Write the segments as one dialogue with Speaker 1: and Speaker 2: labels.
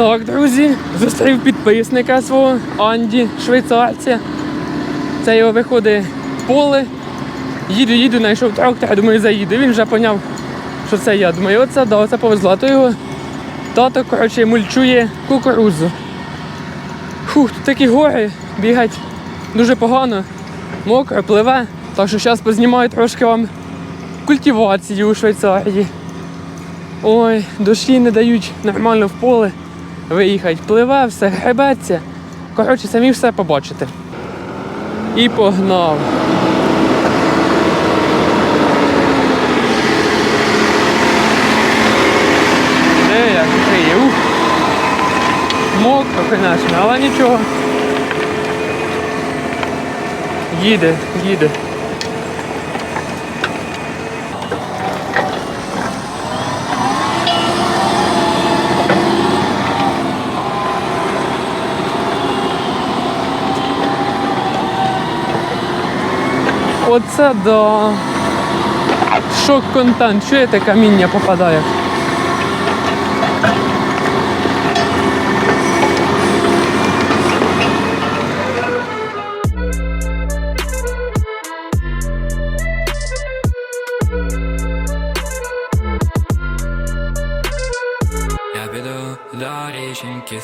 Speaker 1: Так, друзі, зустрів підписника свого Анді, швейцарця. Це його виходить поле. Їду, їду, знайшов трактор, я думаю, заїду. Він вже поняв, що це я. Думаю, оце да, оце повезло. А то його тато, коротше, мульчує кукурудзу. Фух, тут такі гори, бігать дуже погано, мокро, пливе. Так що зараз познімаю трошки вам культивацію у Швейцарії. Ой, дощі не дають нормально в поле виїхати. Пливе, все, гребеться. Коротше, самі все побачите. І погнав. Де як криє, ух. Мокро, звісно, але нічого. Їде, їде. Оце да. Шок-контент. Чуєте, каміння попадає?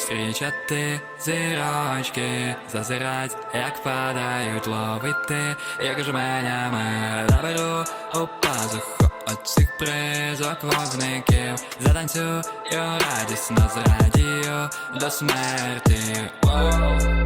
Speaker 2: Зустрічати зірочки, зазирать, як падають ловити, як жменями наберу у пазуху оцих призок вогників, затанцюю радісно зрадію до смерті. Воу.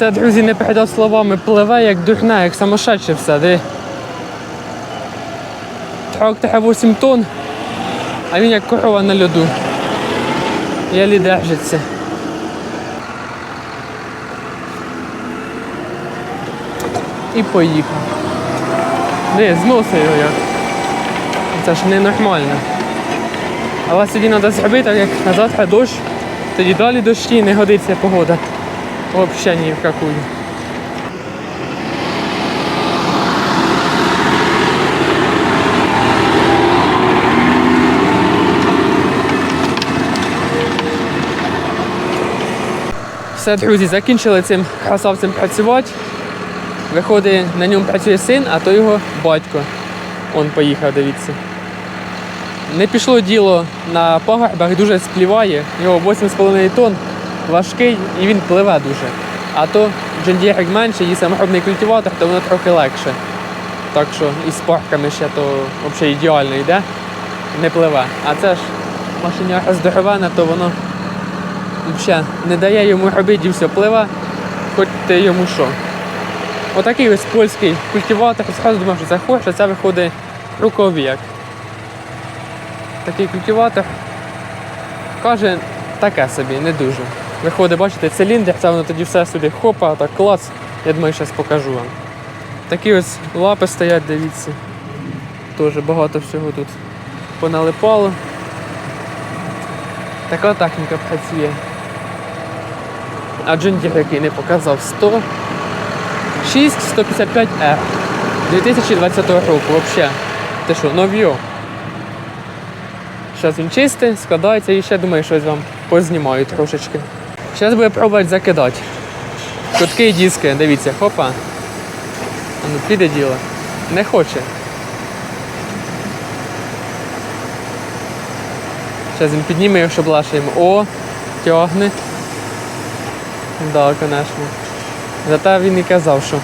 Speaker 1: Це, друзі, не передав словами, пливе як дурне, як самошедше все. Де... Трактора 8 тонн, а він як корова на льоду. Єлі держиться. І поїхав. Де, зносить його як. Це ж ненормально. Але сьогодні треба зробити, як на завтра дощ, тоді далі дощі не годиться погода. Вообще ни в какую. Все, друзі, закінчили цим красавцем працювати. Виходить, на ньому працює син, а то його батько. Он поїхав, дивіться. Не пішло діло на пагорбах, дуже спліває. Його 8,5 тонн, важкий і він пливе дуже. А то джендірик менше, є саморобний культиватор, то воно трохи легше. Так що із парками ще то взагалі ідеально йде, не пливе. А це ж машиня здоровена, то воно взагалі не дає йому робити і все пливе, хоч ти йому що. Отакий ось польський культиватор, зразу думав, що це а це виходить рукавік. Такий культиватор. Каже, таке собі, не дуже. Виходить, бачите, циліндр, це воно тоді все сюди хопа, так клац. Я думаю, зараз покажу вам. Такі ось лапи стоять, дивіться. Теж багато всього тут. поналипало. Така техніка працює. А джундір, який не показав 100. 6 155 r 2020 року. Взагалі. Ти що, нов'йо? Зараз він чистий, складається і ще думаю, щось вам познімаю трошечки. Зараз буду пробувати закидати. Кутки диски, дивіться, хопа. А Ну, піде діло. Не хоче. Зараз він підніме його, щоб лашаємо. О, тягне. Так, звісно. Зате він і казав, що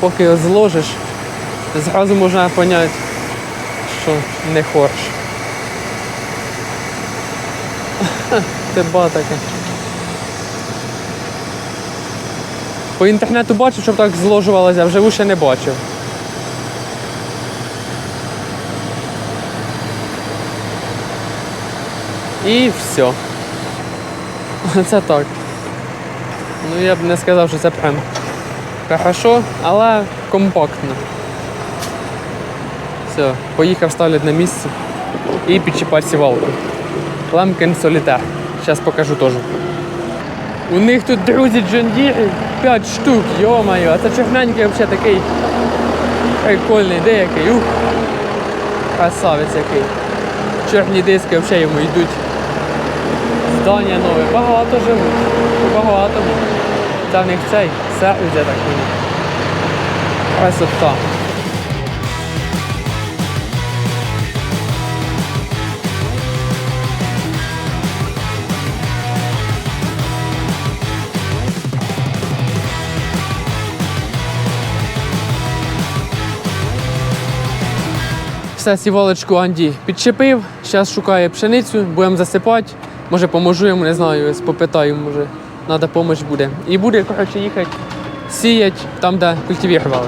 Speaker 1: поки його зложиш, зразу можна зрозуміти, що не хочеш. Це ба таке. По інтернету бачив, щоб так зложувалося, а вживу ще не бачив. І все. Це так. Ну я б не сказав, що це прям хорошо, але компактно. Все, поїхав ставлять на місце і підчіпати сівалку. Ламкен солітар. Зараз покажу теж. У них тут друзі Джондіри 5 штук, йо-моє, а це чорненький взагалі такий прикольний, деякий. Ух. Красавець який. Чорні диски взагалі йому йдуть. Здання нове. Багато живуть. Багато. Це в них цей сервіс, я так понял. Красота. Все, сівалочку Анді підчепив, зараз шукає пшеницю, будемо засипати. Може поможу йому, не знаю, попитаю, може треба допомога буде. І буде, коротше, їхати сіяти там, де культивірували.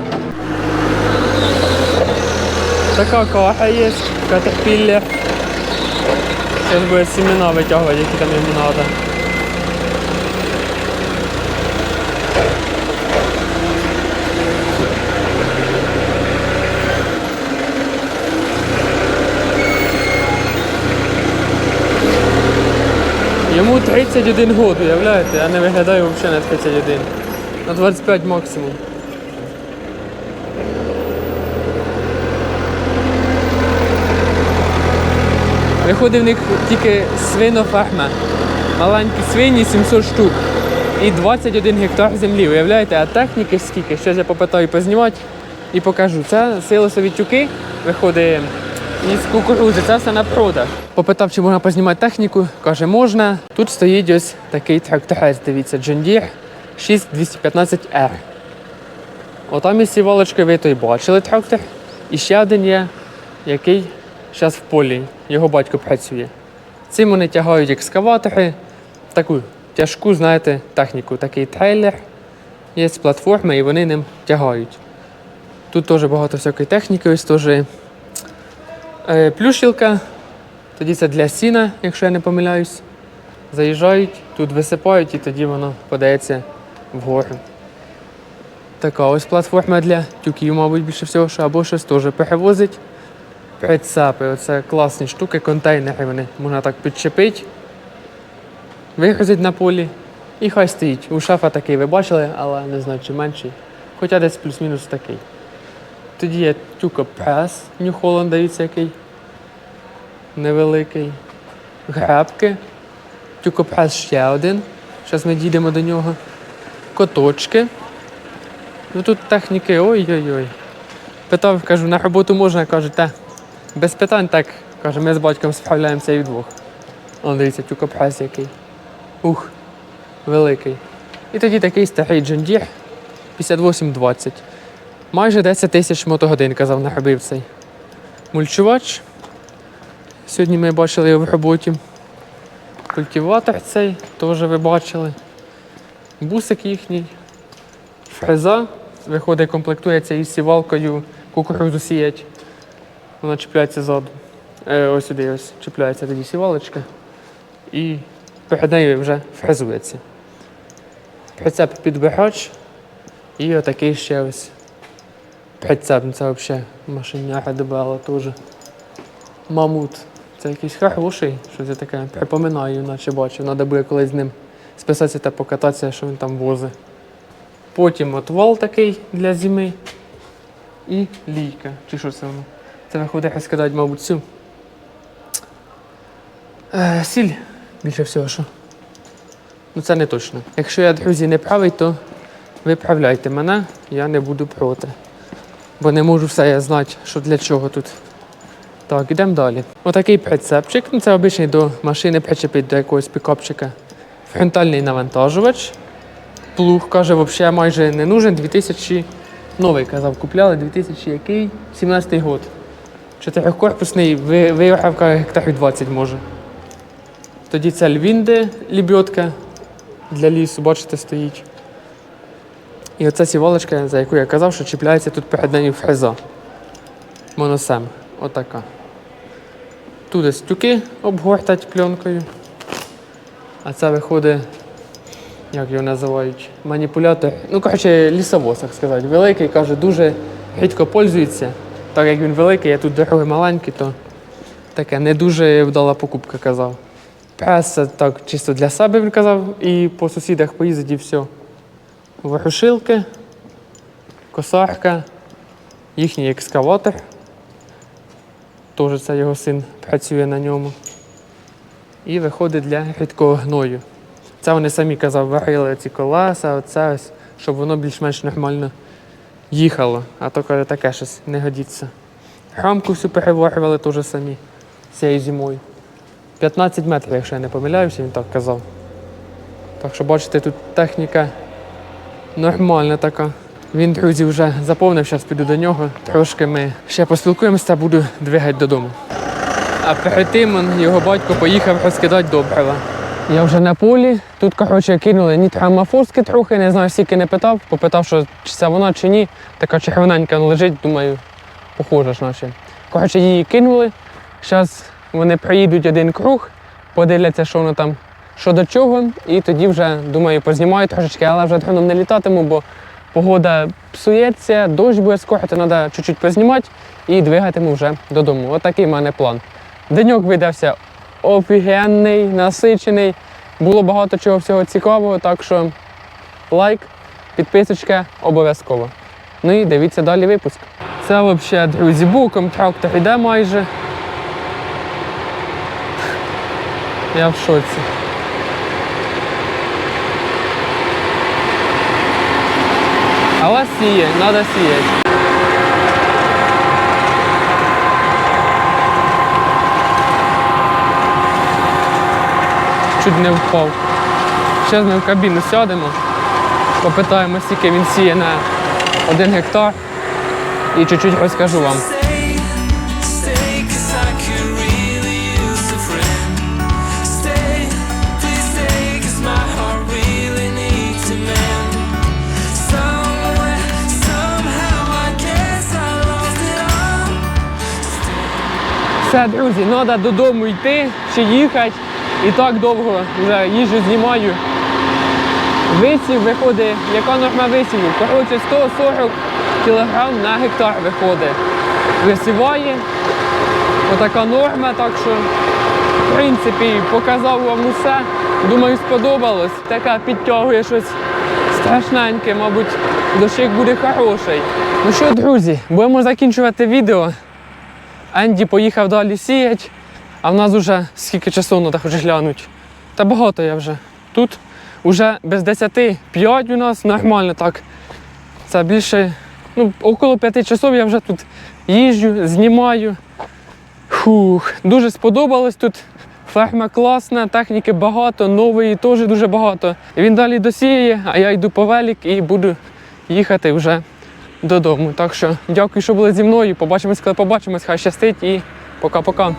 Speaker 1: Така каха є, катерпілля. Зараз буде семена витягувати, які там йому треба. Йому 31 год, уявляєте? Я не виглядаю взагалі на 31. На 25 максимум. Виходить в них тільки свиноферма. Маленькі свині 700 штук. І 21 гектар землі, уявляєте? А техніки скільки? Щось я попитаю познімати і покажу. Це силосові тюки, виходить із кукурудзи, це все на продаж. Попитав, чи можна познімати техніку, каже, можна. Тут стоїть ось такий тракторець, дивіться, John Deere 6215R. Отам із сівалочкою ви той бачили трактор. І ще один є, який зараз в полі. Його батько працює. Цим вони тягають екскаватори, таку тяжку, знаєте, техніку, такий трейлер. Є платформа і вони ним тягають. Тут теж багато всякої техніки, ось теж е, плющилка. Тоді це для сіна, якщо я не помиляюсь. Заїжджають, тут висипають і тоді воно подається вгору. Така ось платформа для тюків, мабуть, більше всього, що або щось теж перевозить. Прицепи, оце класні штуки, контейнери вони можна так підчепити, вигрузити на полі і хай стоїть. У шафа такий ви бачили, але не знаю, чи менший. Хоча десь плюс-мінус такий. Тоді є тюкопрес, New Holland, дивіться який. Невеликий. Гребки. Тюкопрес ще один. Зараз ми дійдемо до нього. Коточки. Ну тут техніки ой-ой-ой. Питав, кажу, на роботу можна, каже, та без питань так. Каже, ми з батьком справляємося і вдвох. Он дивіться, тюкопрес який. Ух, великий. І тоді такий старий Deere 5820. Майже 10 тисяч мотогодин, казав, наробив цей мульчувач. Сьогодні ми бачили його в роботі. Культиватор цей теж ви бачили. Бусик їхній. Фреза. Виходить, комплектується із сівалкою кукурудзу сіять. Вона чіпляється ззаду. Е, ось сюди ось чіпляється тоді сівалочка. І перед нею вже фрезується. Прицеп підбирач. І отакий ще ось прицеп. Ну, Це взагалі машиняга дебела теж. Мамут. Це якийсь хороший, щось я таке припоминаю, наче бачив. Треба буде колись з ним списатися та покататися, що він там возить. Потім от вал такий для зими. І лійка. Чи що це воно? Це виходить сказати, мабуть, цю. Е, сіль. Більше всього, що. Ну це не точно. Якщо я, друзі, не правий, то виправляйте мене, я не буду проти. Бо не можу все я знати, що для чого тут. Так, йдемо далі. Отакий прицепчик. Ну, це обичний до машини причепить до якогось пікапчика. Фронтальний навантажувач. Плуг, каже, взагалі майже не нужен. 2000 новий казав, купляли 2000 який? 17 год. Чотирьохкорпусний, ви- виїхав каже, гектарів 20 може. Тоді це львінди, лібьотка для лісу, бачите, стоїть. І оця сівалочка, за яку я казав, що чіпляється тут перед нею фреза. Моносем. Отака. Тут стюки обгортать пленкою. А це виходить, як його називають, маніпулятор. Ну, коротше, лісовоз, так сказати. Великий, каже, дуже рідко пользується. Так як він великий, а тут дороги маленькі, то таке не дуже вдала покупка казав. Прес це так чисто для себе він казав, і по сусідах поїздить і все. Ворушилки, косарка, їхній екскаватор. Теж це його син працює на ньому. І виходить для рідкого гною. Це вони самі казав, варили ці колеса, оце ось, щоб воно більш-менш нормально їхало. А то каже, таке щось не годиться. Рамку всю переварювали теж самі цією зимою. 15 метрів, якщо я не помиляюся, він так казав. Так що бачите, тут техніка нормальна така. Він, друзі, вже заповнив, зараз піду до нього. Трошки ми ще поспілкуємося, буду двигати додому. А перед тим його батько поїхав розкидати добрива. Я вже на полі. Тут, коротше, кинули нітрамофоски трохи, не знаю, скільки не питав. Попитав, що чи це вона чи ні. Така червоненька лежить, думаю, похожа ж наче. Коротше, її кинули. Зараз вони проїдуть один круг, подивляться, що воно там, що до чого, і тоді вже, думаю, познімаю трошечки, але вже дроном не літатиму, бо погода псується, дощ буде скоро, то треба чуть-чуть познімати і двигатиму вже додому. Отакий в мене план. Деньок видався офігенний, насичений. Було багато чого всього цікавого, так що лайк, підписочка обов'язково. Ну і дивіться далі випуск. Це взагалі, друзі, боком трактор йде майже. Я в шоці. Але сіє, треба сіяти. Чуть не впав. Зараз ми в кабіну сядемо, попитаємо, скільки він сіє на один гектар і чуть-чуть розкажу вам. Все, друзі, треба додому йти чи їхати. І так довго вже їжу знімаю. Висів виходить, яка норма висіву? Коротше, 140 кг на гектар виходить. Висіває. Отака норма, так що, в принципі, показав вам усе. Думаю, сподобалось. Така підтягує щось страшненьке, мабуть, дощик буде хороший. Ну що, друзі, будемо закінчувати відео. Енді поїхав далі сіять, а в нас вже скільки часу треба хоч глянути. Та багато я вже. Тут вже без 10 5 у нас нормально так. Це більше, ну, около 5 часов я вже тут їжджу, знімаю. Фух, дуже сподобалось тут. Ферма класна, техніки багато, нової теж дуже багато. Він далі досіє, а я йду по велик і буду їхати вже додому. Так що дякую, що були зі мною. Побачимось, коли побачимось. Хай щастить і пока-пока.